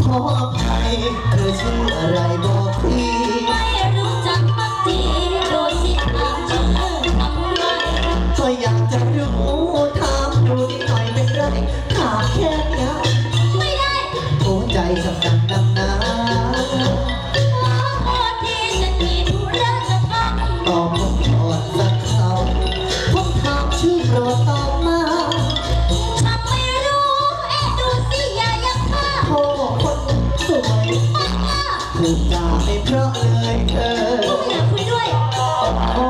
ขออภัยเธอชื่ออะไรบอกทีไม่รู้จักมักดีโดยทธิ์ามชื่อทไรก็อยากจะรู้ถามดูนิดหนเป็นไรถามแค่นี้ไม่ได้โอ้ใจสำคัญนัก ดจาไม่เพราะเลยเธออยากคุยด้วย โอ้โอ้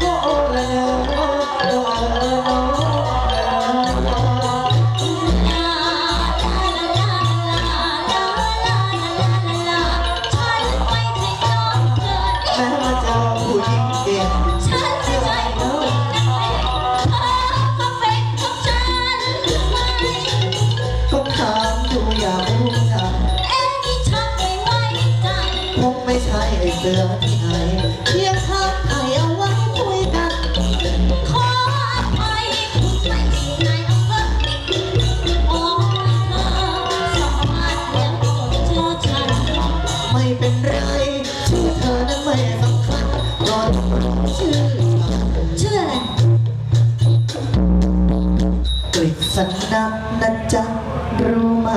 โอ้เออเออเออเออเออ แม้ว่าเจ้าผู้หญิงเก่ง ไม่ใช่ไอ้เสื้อที่ไหนเพียงทักไอ้เอาไว้คุยกัน ขออภัคุณไม่ดีนายเอาเพิ่มโอ้เธอสามารถเลี้ยงคนเชื่อฉันไม่เป็นไรชื่อเธอนั้นไม่สำคัญรอนชื่อเชื่ออะไรกฤษณะนะจ๊ะรู้ไหม